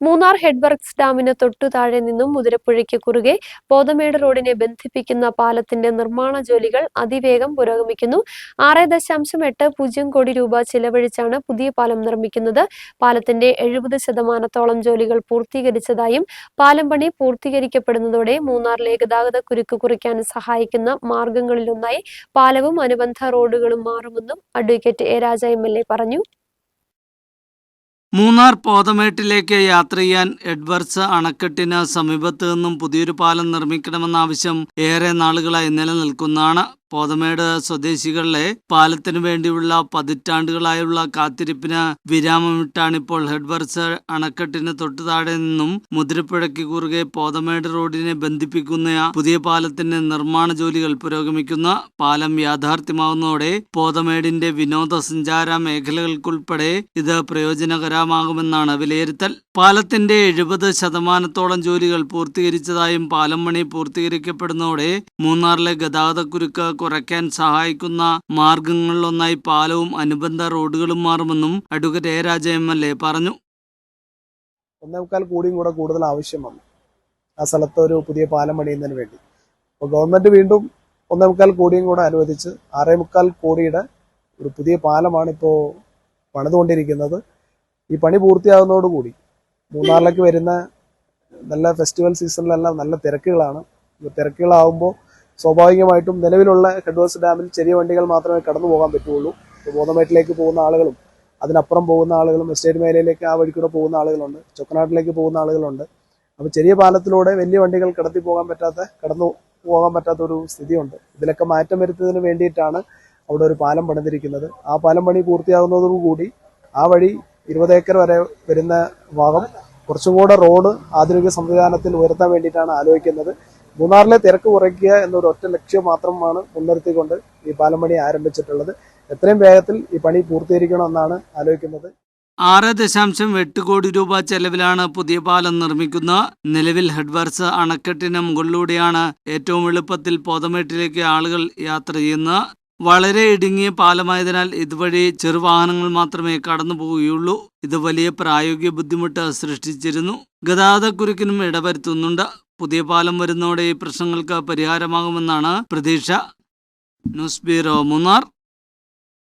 Munnar headworks ഡാമിന് തൊട്ടു താഴെ നിന്നും മുതിരപ്പുഴയ്ക്ക് കുറുകെ പോതമേട് റോഡിനെ ബന്ധിപ്പിക്കുന്ന പാലത്തിന്റെ നിർമ്മാണ ജോലികൾ അതിവേഗം പുരോഗമിക്കുന്നു. ആറ് ദശാംശം എട്ട് പൂജ്യം കോടി രൂപ ചിലവഴിച്ചാണ് പുതിയ പാലം നിർമ്മിക്കുന്നത്. പാലത്തിന്റെ എഴുപത് ശതമാനത്തോളം ജോലികൾ പൂർത്തീകരിച്ചതായും പാലം പണി പൂർത്തീകരിക്കപ്പെടുന്നതോടെ മൂന്നാറിലെ ഗതാഗത കുരുക്ക് കുറയ്ക്കാൻ സഹായിക്കുന്ന മാർഗങ്ങളിലൊന്നായി പാലവും അനുബന്ധ റോഡുകളും മാറുമെന്നും advocate A Raja M L A പറഞ്ഞു. മൂന്നാർ പോതമേട്ടിലേക്ക് യാത്ര ചെയ്യാൻ എഡ്വർഡ്സ് അണക്കെട്ടിന് സമീപത്ത് നിന്നും പുതിയൊരു പാലം നിർമ്മിക്കണമെന്ന ആവശ്യം ഏറെ നാളുകളായി നിലനിൽക്കുന്നതാണ് പോതമേട് സ്വദേശികളിലെ പാലത്തിനു വേണ്ടിയുള്ള പതിറ്റാണ്ടുകളായുള്ള കാത്തിരിപ്പിന് വിരാമമിട്ടാണിപ്പോൾ ഹെഡ്വർസ് അണക്കെട്ടിന് തൊട്ടു താഴെ നിന്നും മുതിരപ്പുഴയ്ക്ക് കുറുകെ പോതമേട് റോഡിനെ ബന്ധിപ്പിക്കുന്ന പുതിയ പാലത്തിന്റെ നിർമ്മാണ ജോലികൾ പുരോഗമിക്കുന്ന പാലം യാഥാർത്ഥ്യമാവുന്നതോടെ പോതമേടിന്റെ വിനോദസഞ്ചാര മേഖലകൾക്കുൾപ്പെടെ ഇത് പ്രയോജനകരമാകുമെന്നാണ് വിലയിരുത്തൽ. പാലത്തിന്റെ എഴുപത് ശതമാനത്തോളം ജോലികൾ പൂർത്തീകരിച്ചതായും പാലം പണി പൂർത്തീകരിക്കപ്പെടുന്നതോടെ മൂന്നാറിലെ ഗതാഗതക്കുരുക്ക് കുറയ്ക്കാൻ സഹായിക്കുന്ന മാർഗങ്ങളിലൊന്നായി പാലവും അനുബന്ധ റോഡുകളും മാറുമെന്നും advocate A Raja M L A പറഞ്ഞു. ഒന്നേക്കാൽ കൂടിയും കൂടെ കൂടുതൽ ആവശ്യം വന്നു. ആ സ്ഥലത്ത് ഒരു പുതിയ പാലം പണിയുന്നതിന് വേണ്ടി. അപ്പോൾ ഗവൺമെന്റ് വീണ്ടും ഒന്നേമുക്കാൽ കോടിയും കൂടെ അനുവദിച്ച് ആറേ മുക്കാൽ കോടിയുടെ ഒരു പുതിയ പാലമാണ് ഇപ്പോൾ പണിതുകൊണ്ടിരിക്കുന്നത്. ഈ പണി പൂർത്തിയാകുന്നതോടുകൂടി മൂന്നാറിലേക്ക് വരുന്ന നല്ല ഫെസ്റ്റിവൽ സീസണിലെല്ലാം നല്ല തിരക്കുകളാണ്. തിരക്കുകളാവുമ്പോൾ സ്വാഭാവികമായിട്ടും നിലവിലുള്ള ഹെഡ്വേഴ്സ് ഡാമിൽ ചെറിയ വണ്ടികൾ മാത്രമേ കടന്നു പോകാൻ പറ്റുള്ളൂ. ബോധമേട്ടിലേക്ക് പോകുന്ന ആളുകളും അതിനപ്പുറം പോകുന്ന ആളുകളും എസ്റ്റേറ്റ് മേഖലയിലേക്ക് ആ വഴിക്കൂടെ കൂടെ പോകുന്ന ആളുകളുണ്ട്. ചൊക്കനാട്ടിലേക്ക് പോകുന്ന ആളുകളുണ്ട്. അപ്പോൾ ചെറിയ പാലത്തിലൂടെ വലിയ വണ്ടികൾ കടത്തി പോകാൻ പറ്റാത്ത കടന്നു പോകാൻ പറ്റാത്ത ഒരു സ്ഥിതിയുണ്ട്. ഇതിലൊക്കെ മാറ്റം വരുത്തുന്നതിന് വേണ്ടിയിട്ടാണ് അവിടെ ഒരു പാലം പണിതിരിക്കുന്നത്. ആ പാലം പണി പൂർത്തിയാകുന്നതോടുകൂടി ആ വഴി ഇരുപത് ഏക്കർ വരെ വരുന്ന ഭാഗം കുറച്ചും കൂടെ റോഡ് ആധുനിക സംവിധാനത്തിൽ ഉയർത്താൻ വേണ്ടിയിട്ടാണ് ആലോചിക്കുന്നത്. മൂന്നാറിലെ തിരക്ക് കുറയ്ക്കുക എന്നൊരു ഒറ്റ ലക്ഷ്യം മാത്രമാണ് മുൻനിർത്തിക്കൊണ്ട് ഈ പാലം പണി ആരംഭിച്ചിട്ടുള്ളത്. എത്രയും വേഗത്തിൽ ഈ പണി പൂർത്തീകരിക്കണമെന്നാണ് ആലോചിക്കുന്നത്. ആറ് ദശാംശം എട്ട് കോടി രൂപ ചെലവിലാണ് പുതിയ പാലം നിർമ്മിക്കുന്ന. നിലവിൽ ഹെഡ്വർസ് അണക്കെട്ടിന് മുകളിലൂടെയാണ് ഏറ്റവും എളുപ്പത്തിൽ പോതമേട്ടിലേക്ക് ആളുകൾ യാത്ര ചെയ്യുന്നത്. വളരെ ഇടുങ്ങിയ പാലമായതിനാൽ ഇതുവഴി ചെറുവാഹനങ്ങൾ മാത്രമേ കടന്നു പോവുകയുള്ളൂ. ഇത് വലിയ പ്രായോഗിക ബുദ്ധിമുട്ട് സൃഷ്ടിച്ചിരുന്നു. ഗതാഗതക്കുരുക്കിനും ഇടവരുത്തുന്നുണ്ട്. പുതിയ പാലം വരുന്നതോടെ ഈ പ്രശ്നങ്ങൾക്ക് പരിഹാരമാകുമെന്നാണ് പ്രതീക്ഷ. News bureau Munnar.